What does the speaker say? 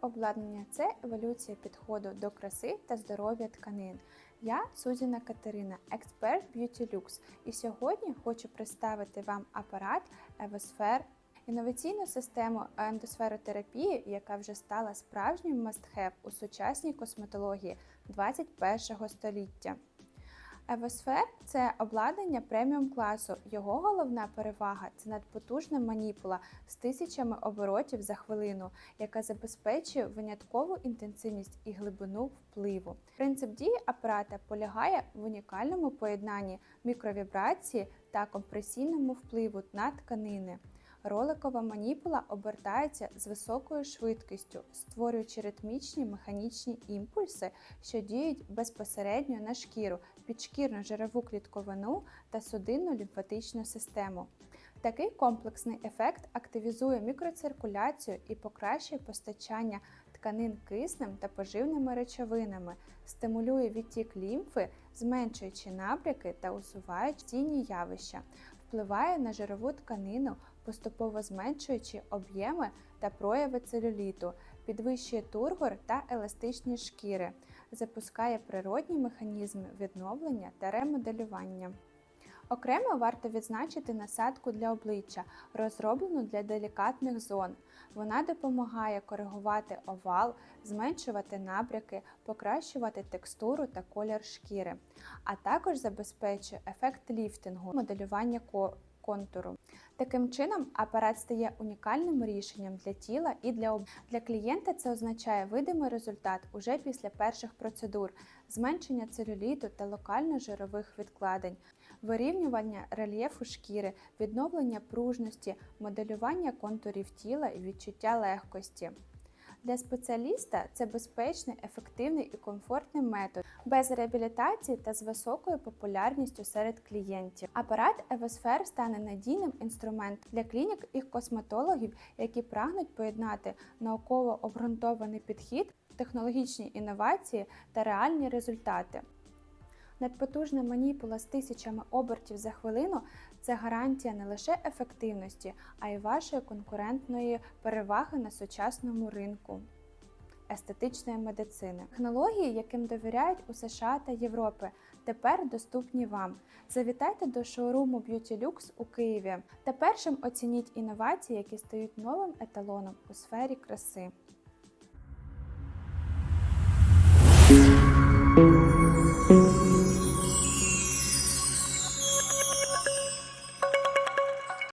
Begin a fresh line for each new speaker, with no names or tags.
обладнання це еволюція підходу до краси та здоров'я тканин. Я Сузіна Катерина, експерт Beauty Lux, і сьогодні хочу представити вам апарат Evosphere інноваційну систему ендосферотерапії, яка вже стала справжнім must-have у сучасній косметології 21 століття. Евосфер це обладнання преміум класу. Його головна перевага це надпотужна маніпула з тисячами оборотів за хвилину, яка забезпечує виняткову інтенсивність і глибину впливу. Принцип дії апарата полягає в унікальному поєднанні мікровібрації та компресійному впливу на тканини. Роликова маніпула обертається з високою швидкістю, створюючи ритмічні механічні імпульси, що діють безпосередньо на шкіру, підшкірну жирову клітковину та судинну лімфатичну систему. Такий комплексний ефект активізує мікроциркуляцію і покращує постачання тканин киснем та поживними речовинами, стимулює відтік лімфи, зменшуючи набряки та усуваючи тіні явища, впливає на жирову тканину, поступово зменшуючи об'єми та прояви целюліту, підвищує тургор та еластичність шкіри, запускає природні механізми відновлення та ремоделювання. Окремо варто відзначити насадку для обличчя, розроблену для делікатних зон. Вона допомагає коригувати овал, зменшувати набряки, покращувати текстуру та колір шкіри, а також забезпечує ефект ліфтингу, моделювання ко- контуру. Таким чином, апарат стає унікальним рішенням для тіла і для об... для клієнта. Це означає видимий результат уже після перших процедур, зменшення целюліту та локально-жирових відкладень, вирівнювання рельєфу шкіри, відновлення пружності, моделювання контурів тіла і відчуття легкості. Для спеціаліста це безпечний, ефективний і комфортний метод без реабілітації та з високою популярністю серед клієнтів. Апарат Евосфер стане надійним інструментом для клінік і косметологів, які прагнуть поєднати науково обґрунтований підхід, технологічні інновації та реальні результати. Надпотужна маніпула з тисячами обертів за хвилину це гарантія не лише ефективності, а й вашої конкурентної переваги на сучасному ринку. Естетичної медицини технології, яким довіряють у США та Європи, тепер доступні вам. Завітайте до шоуруму Beauty Lux у Києві та першим оцініть інновації, які стають новим еталоном у сфері краси.